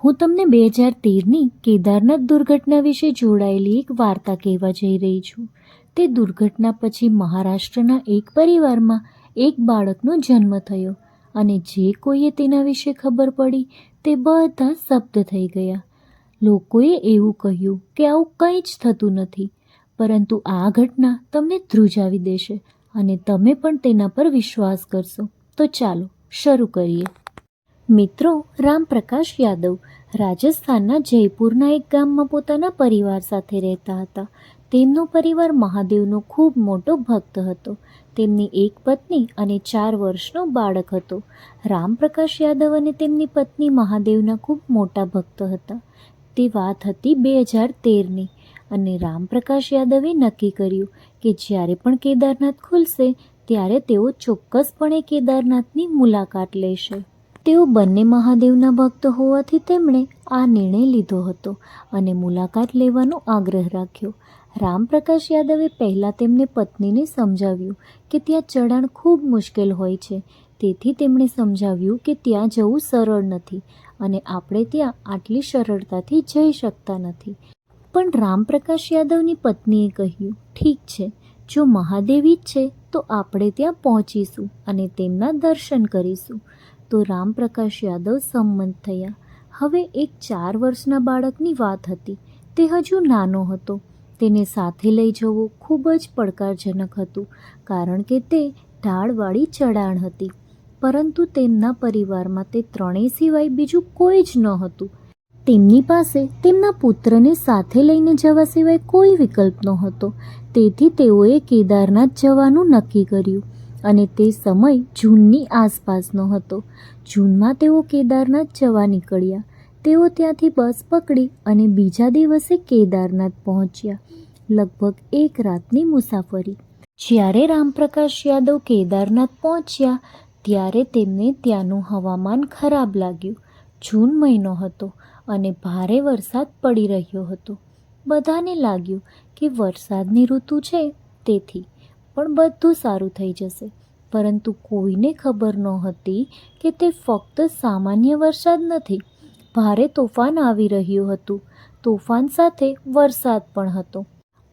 હું તમને બે હજાર તેરની કેદારનાથ દુર્ઘટના વિશે જોડાયેલી એક વાર્તા કહેવા જઈ રહી છું. તે દુર્ઘટના પછી મહારાષ્ટ્રના એક પરિવારમાં એક બાળકનો જન્મ થયો અને જે કોઈએ તેના વિશે ખબર પડી તે બધા શબ્દ થઈ ગયા. લોકોએ એવું કહ્યું કે આવું કંઈ જ થતું નથી, પરંતુ આ ઘટના તમને ધ્રુજાવી દેશે અને તમે પણ તેના પર વિશ્વાસ કરશો. તો ચાલો, શરૂ કરીએ. મિત્રો, રામપ્રકાશ યાદવ રાજસ્થાનના જયપુરના એક ગામમાં પોતાના પરિવાર સાથે રહેતા હતા. તેમનો પરિવાર મહાદેવનો ખૂબ મોટો ભક્ત હતો. તેમની એક પત્ની અને ચાર વર્ષનો બાળક હતો. રામપ્રકાશ યાદવ અને તેમની પત્ની મહાદેવના ખૂબ મોટા ભક્ત હતા. તે વાત હતી બે હજાર તેરની અને રામપ્રકાશ યાદવે નક્કી કર્યું કે જ્યારે પણ કેદારનાથ ખુલશે, ત્યારે તેઓ ચોક્કસપણે કેદારનાથની મુલાકાત લેશે. તેઓ બંને મહાદેવના ભક્ત હોવાથી તેમણે આ નિર્ણય લીધો હતો અને મુલાકાત લેવાનો આગ્રહ રાખ્યો. રામપ્રકાશ યાદવે પહેલાં તેમને પત્નીને સમજાવ્યું કે ત્યાં ચઢાણ ખૂબ મુશ્કેલ હોય છે. તેથી તેમણે સમજાવ્યું કે ત્યાં જવું સરળ નથી અને આપણે ત્યાં આટલી સરળતાથી જઈ શકતા નથી. પણ રામપ્રકાશ યાદવની પત્નીએ કહ્યું, ઠીક છે જો મહાદેવ ઈચ્છે તો આપણે ત્યાં પહોંચીશું અને તેમના દર્શન કરીશું. તો રામપ્રકાશ યાદવ સંમત થયા. હવે એક ચાર વર્ષના બાળકની વાત હતી. તે હજુ નાનો હતો. તેને સાથે લઈ જવો ખૂબ જ પડકારજનક હતું, કારણ કે તે ઢાળવાળી ચઢાણ હતી. પરંતુ તેમના પરિવારમાં તે ત્રણેય સિવાય બીજું કોઈ જ ન હતું તેમની પાસે તેમના પુત્રને સાથે લઈને જવા સિવાય કોઈ વિકલ્પ નહોતો. તેથી તેઓએ કેદારનાથ જવાનું નક્કી કર્યું અને તે સમય જૂનની આસપાસનો હતો જૂનમાં તેઓ કેદારનાથ જવા નીકળ્યા. તેઓ ત્યાંથી બસ પકડી અને બીજા દિવસે કેદારનાથ પહોંચ્યા. લગભગ એક રાતની મુસાફરી. જ્યારે રામપ્રકાશ યાદવ કેદારનાથ પહોંચ્યા, ત્યારે તેમને ત્યાંનું હવામાન ખરાબ લાગ્યું. જૂન મહિનો હતો. અને ભારે વરસાદ પડી રહ્યો હતો. બધાને લાગ્યું કે વરસાદની ઋતુ છે તેથી પણ બધું સારું થઈ જશે. પરંતુ કોઈને ખબર નહોતી કે તે ફક્ત સામાન્ય વરસાદ નથી, ભારે તોફાન આવી રહ્યું હતું. તોફાન સાથે વરસાદ પણ હતો.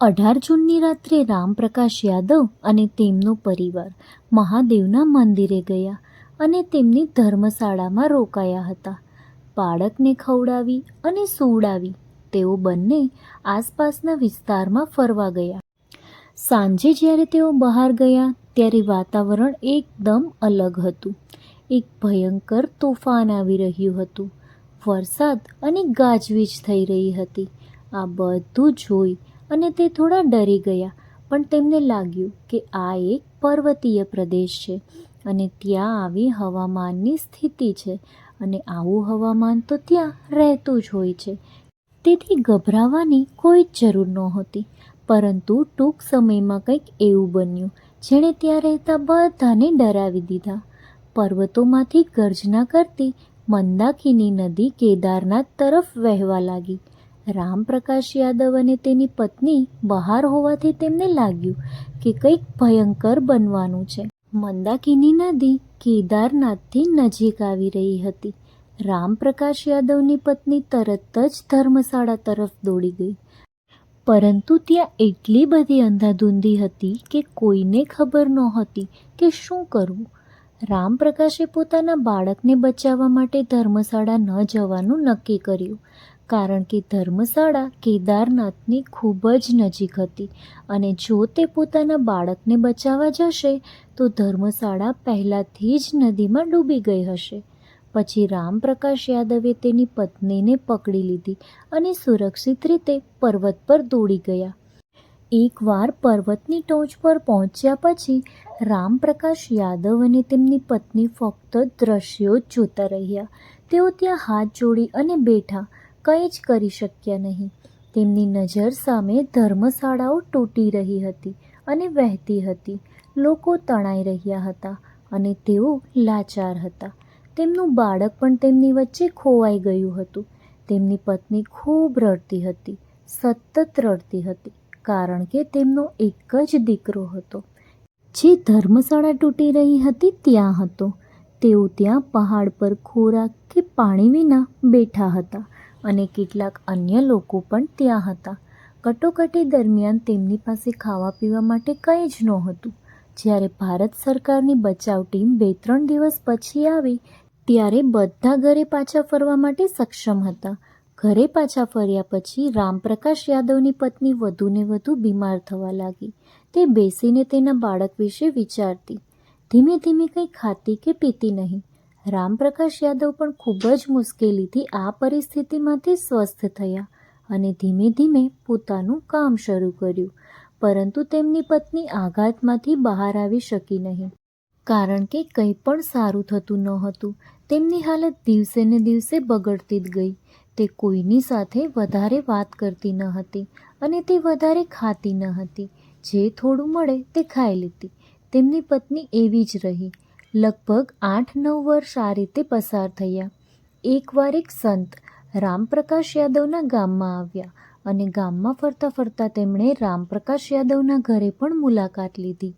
અઢાર જૂનની રાત્રે રામપ્રકાશ યાદવ અને તેમનો પરિવાર મહાદેવના મંદિરે ગયા અને તેમની ધર્મશાળામાં રોકાયા હતા. બાળકને ખવડાવી અને સુવડાવી. તેઓ બંને આસપાસના વિસ્તારમાં ફરવા ગયા. સાંજે જ્યારે તેઓ બહાર ગયા, ત્યારે વાતાવરણ એકદમ અલગ હતું. એક ભયંકર તોફાન આવી રહ્યું હતું. વરસાદ અને ગાજવીજ થઈ રહી હતી. આ બધું જોઈ અને તે થોડા ડરી ગયા, પણ તેમને લાગ્યું કે આ એક પર્વતીય પ્રદેશ છે અને ત્યાં આવી હવામાનની સ્થિતિ છે. અને આવું હવામાન તો ત્યાં રહેતું જ હોય છે. તેથી ગભરાવાની કોઈ જ જરૂર નહોતી. પરંતુ ટૂંક સમયમાં કંઈક એવું બન્યું, જેણે ત્યાં રહેતા બધાને ડરાવી દીધા. પર્વતોમાંથી ગર્જના કરતી મંદાકિની નદી કેદારનાથ તરફ વહેવા લાગી. રામપ્રકાશ યાદવ અને તેની પત્ની બહાર હોવાથી તેમને લાગ્યું કે કંઈક ભયંકર બનવાનું છે. મંદાકિની નદી કેદારનાથથી નજીક આવી રહી હતી. રામપ્રકાશ યાદવની પત્ની તરત જ ધર્મશાળા તરફ દોડી ગઈ. પરંતુ ત્યાં એટલી બધી અંધાધૂંધી હતી કે કોઈને ખબર નહોતી કે શું કરવું. રામપ્રકાશે પોતાના બાળકને બચાવવા માટે ધર્મશાળા ન જવાનું નક્કી કર્યું. કારણ કે ધર્મશાળા કેદારનાથની ખૂબ જ નજીક હતી અને જો તે પોતાના બાળકને બચાવવા જશે, તો ધર્મશાળા પહેલાંથી જ નદીમાં ડૂબી ગઈ હશે. પછી રામપ્રકાશ યાદવે તેની પત્નીને પકડી લીધી અને સુરક્ષિત રીતે પર્વત પર દોડી ગયા. એકવાર પર્વતની ટોચ પર પહોંચ્યા પછી, રામપ્રકાશ યાદવ અને તેમની પત્ની ફક્ત દ્રશ્યો જોતા રહ્યા. તેઓ ત્યાં હાથ જોડી અને બેઠા કંઈ જ કરી શક્યા નહીં. તેમની નજર સામે ધર્મશાળાઓ તૂટી રહી હતી અને વહેતી હતી. લોકો તણાઈ રહ્યા હતા અને તેઓ લાચાર હતા. તેમનું બાળક પણ તેમની વચ્ચે ખોવાઈ ગયું હતું. તેમની પત્ની ખૂબ રડતી હતી, સતત રડતી હતી, કારણ કે તેમનો એક જ દીકરો હતો. જે ધર્મશાળા તૂટી રહી હતી ત્યાં હતો. તેઓ ત્યાં પહાડ પર ખોરાક કે પાણી વિના બેઠા હતા અને કેટલાક અન્ય લોકો પણ ત્યાં હતા. કટોકટી દરમિયાન તેમની પાસે ખાવા પીવા માટે કંઈ જ નહોતું. જ્યારે ભારત સરકારની બચાવ ટીમ બે ત્રણ દિવસ પછી આવી, ત્યારે બધા ઘરે પાછા ફરવા માટે સક્ષમ હતા. ઘરે પાછા ફર્યા પછી રામપ્રકાશ યાદવની પત્ની વધુને વધુ બીમાર થવા લાગી. તે બેસીને તેના બાળક વિશે વિચારતી. ધીમે ધીમે કંઈ ખાતી કે પીતી નહીં. રામપ્રકાશ યાદવ પણ ખૂબ જ મુશ્કેલીથી આ પરિસ્થિતિમાંથી સ્વસ્થ થયા અને ધીમે ધીમે પોતાનું કામ શરૂ કર્યું. પરંતુ તેમની પત્ની આઘાતમાંથી બહાર આવી શકી નહીં. કારણ કે કંઈ પણ સારું થતું ન હતું. તેમની હાલત દિવસે ને દિવસે બગડતી જ ગઈ. તે કોઈની સાથે વધારે વાત કરતી ન હતી અને તે વધારે ખાતી ન હતી. જે થોડું મળે તે ખાઈ લેતી. તેમની પત્ની એવી જ રહી. લગભગ આઠ નવ વર્ષ આ રીતે પસાર થયા. એકવાર એક સંત રામપ્રકાશ યાદવના ગામમાં આવ્યા અને ગામમાં ફરતા ફરતા તેમણે રામપ્રકાશ યાદવના ઘરે પણ મુલાકાત લીધી.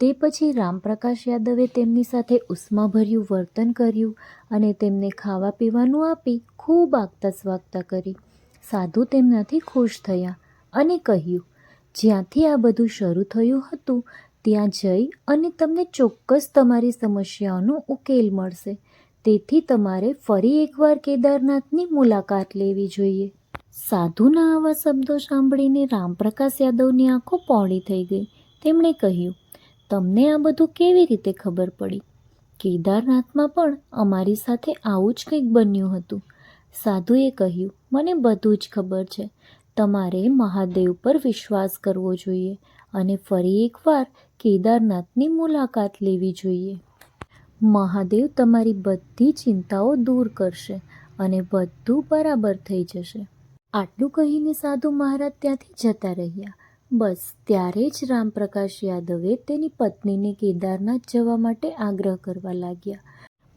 તે પછી રામપ્રકાશ યાદવે તેમની સાથે ઉષ્માભર્યું વર્તન કર્યું અને તેમને ખાવા પીવાનું આપી ખૂબ આગતા સ્વાગતા કરી. સાધુ તેમનાથી ખુશ થયા અને કહ્યું, જ્યાંથી આ બધું શરૂ થયું હતું ત્યાં જઈ અને તમને ચોક્કસ તમારી સમસ્યાઓનો ઉકેલ મળશે. તેથી તમારે ફરી એકવાર કેદારનાથની મુલાકાત લેવી જોઈએ. સાધુના આવા શબ્દો સાંભળીને રામપ્રકાશ યાદવની આંખો પહોળી થઈ ગઈ. તેમણે કહ્યું, તમને આ બધું કેવી રીતે ખબર પડી? કેદારનાથમાં પણ અમારી સાથે આવું જ કંઈક બન્યું હતું. સાધુએ કહ્યું, મને બધું જ ખબર છે. તમારે મહાદેવ પર વિશ્વાસ કરવો જોઈએ અને ફરી એકવાર કેદારનાથની મુલાકાત લેવી જોઈએ. મહાદેવ તમારી બધી ચિંતાઓ દૂર કરશે અને બધું બરાબર થઈ જશે. આટલું કહીને સાધુ મહારાજ ત્યાંથી જતા રહ્યા. બસ ત્યારે જ રામપ્રકાશ યાદવે તેની પત્નીને કેદારનાથ જવા માટે આગ્રહ કરવા લાગ્યા.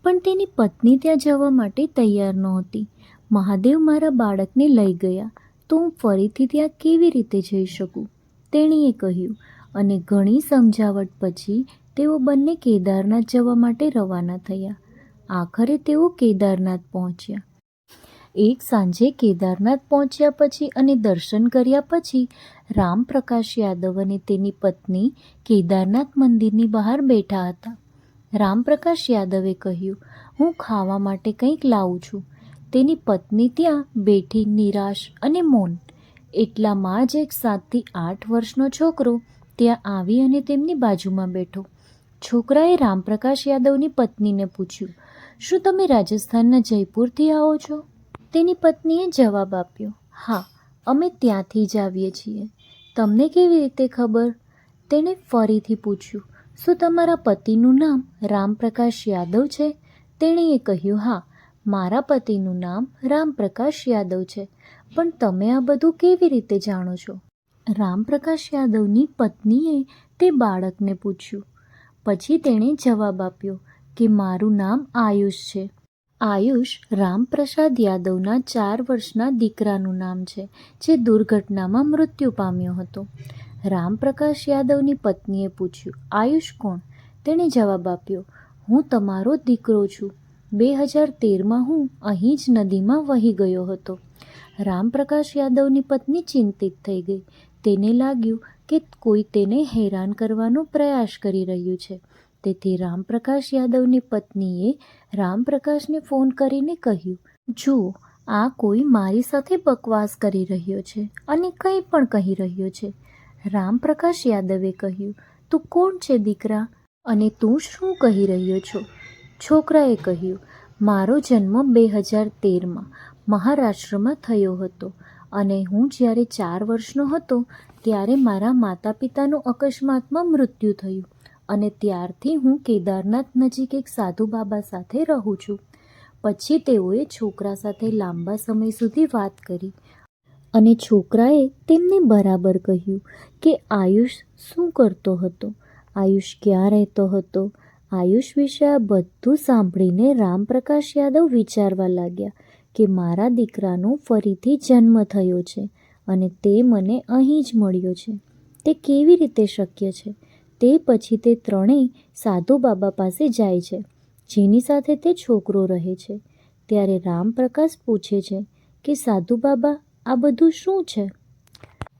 પણ તેની પત્ની ત્યાં જવા માટે તૈયાર નહોતી. મહાદેવ મારા બાળકને લઈ ગયા. તો હું ફરીથી ત્યાં કેવી રીતે જઈ શકું? તેણીએ કહ્યું, અને ઘણી સમજાવટ પછી તેઓ બંને કેદારનાથ જવા માટે રવાના થયા. આખરે તેઓ કેદારનાથ પહોંચ્યા. એક સાંજે કેદારનાથ પહોંચ્યા પછી અને દર્શન કર્યા પછી રામપ્રકાશ યાદવ અને તેની પત્ની કેદારનાથ મંદિરની બહાર બેઠા હતા. રામપ્રકાશ યાદવે કહ્યું, હું ખાવા માટે કંઈક લાવું છું. તેની પત્ની ત્યાં બેઠી નિરાશ અને મૌન. એટલામાં જ એક સાતથી આઠ વર્ષનો છોકરો ત્યાં આવી અને તેમની બાજુમાં બેઠો. છોકરાએ રામપ્રકાશ યાદવની પત્નીને પૂછ્યું, શું તમે રાજસ્થાનના જયપુરથી આવો છો? તેની પત્નીએ જવાબ આપ્યો, હા, અમે ત્યાંથી જ આવીએ છીએ. તમને કેવી રીતે ખબર? તેણે ફરીથી પૂછ્યું, શું તમારા પતિનું નામ રામપ્રકાશ યાદવ છે? તેણીએ કહ્યું, હા મારા પતિનું નામ રામપ્રકાશ યાદવ છે. પણ તમે આ બધું કેવી રીતે જાણો છો? રામપ્રકાશ યાદવની પત્નીએ તે બાળકને પૂછ્યું. પછી તેણે જવાબ આપ્યો કે મારું નામ આયુષ છે. આયુષ રામપ્રસાદ યાદવના ચાર વર્ષના દીકરાનું નામ છે, જે દુર્ઘટનામાં મૃત્યુ પામ્યો હતો. રામપ્રકાશ યાદવની પત્નીએ પૂછ્યું, આયુષ કોણ? તેણે જવાબ આપ્યો, હું તમારો દીકરો છું. બે હજાર તેરમાં હું અહીં જ નદીમાં વહી ગયો હતો. રામપ્રકાશ યાદવની પત્ની ચિંતિત થઈ ગઈ. તેને લાગ્યું કે કોઈ તેને હેરાન કરવાનો પ્રયાસ કરી રહ્યું છે. તેથી રામપ્રકાશ યાદવની પત્નીએ રામપ્રકાશને ફોન કરીને કહ્યું જુઓ આ કોઈ મારી સાથે બકવાસ કરી રહ્યો છે અને કંઈ પણ કહી રહ્યો છે, રામપ્રકાશ યાદવે કહ્યું, તું કોણ છે દીકરા અને તું શું કહી રહ્યો છો? છોકરાએ કહ્યું, મારો જન્મ બે હજાર તેરમાં મહારાષ્ટ્રમાં થયો હતો અને હું જ્યારે ચાર વર્ષનો હતો ત્યારે મારા માતા પિતાનું અકસ્માતમાં મૃત્યુ થયું અને ત્યારથી હું કેદારનાથ નજીક એક સાધુ બાબા સાથે રહું છું. પછી તેઓએ છોકરા સાથે લાંબા સમય સુધી વાત કરી અને છોકરાએ તેમને બરાબર કહ્યું કે આયુષ શું કરતો હતો? આયુષ ક્યાં રહેતો હતો? આયુષ વિશે બધું સાંભળીને રામપ્રકાશ યાદવ વિચારવા લાગ્યા કે મારા દીકરાનો ફરીથી જન્મ થયો છે અને તે મને અહીં જ મળ્યો છે. તે કેવી રીતે શક્ય છે? તે પછી તે ત્રણેય સાધુ બાબા પાસે જાય છે, જેની સાથે તે છોકરો રહે છે. ત્યારે રામપ્રકાશ પૂછે છે કે, સાધુ બાબા, આ બધું શું છે?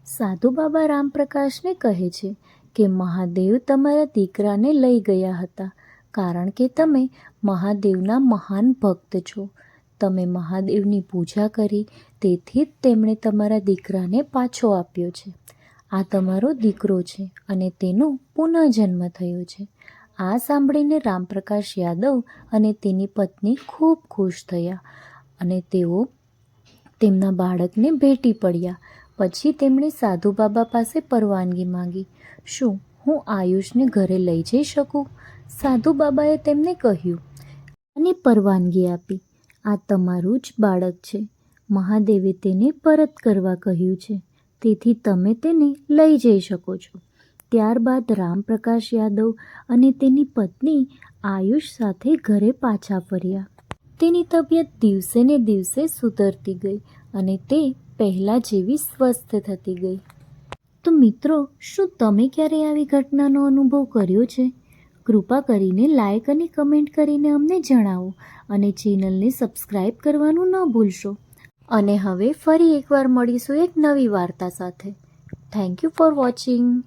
સાધુ બાબા રામપ્રકાશને કહે છે કે, મહાદેવ તમારા દીકરાને લઈ ગયા હતા. કારણ કે તમે મહાદેવના મહાન ભક્ત છો. તમે મહાદેવની પૂજા કરી, તેથી જ તેમણે તમારા દીકરાને પાછો આપ્યો છે. આ તમારો દીકરો છે અને તેનો પુનઃજન્મ થયો છે. આ સાંભળીને રામપ્રકાશ યાદવ અને તેની પત્ની ખૂબ ખુશ થયા અને તેઓ તેમના બાળકને ભેટી પડ્યા. પછી તેમણે સાધુ બાબા પાસે પરવાનગી માંગી. શું હું આયુષને ઘરે લઈ જઈ શકું? સાધુ બાબાએ તેમને કહ્યું અને પરવાનગી આપી. આ તમારું જ બાળક છે. મહાદેવે તેને પરત કરવા કહ્યું છે. તેથી તમે તેને લઈ જઈ શકો છો. ત્યારબાદ રામપ્રકાશ યાદવ અને તેની પત્ની આયુષ સાથે ઘરે પાછા ફર્યા. તેની તબિયત દિવસે ને દિવસે સુધરતી ગઈ અને તે પહેલાં જેવી સ્વસ્થ થતી ગઈ. તો મિત્રો, શું તમે ક્યારે આવી ઘટનાનો અનુભવ કર્યો છે? કૃપા કરીને લાઇક અને કમેન્ટ કરીને અમને જણાવો અને ચેનલને સબસ્ક્રાઈબ કરવાનું ન ભૂલશો. અને હવે ફરી એકવાર મળીશું એક નવી વાર્તા સાથે. Thank you for watching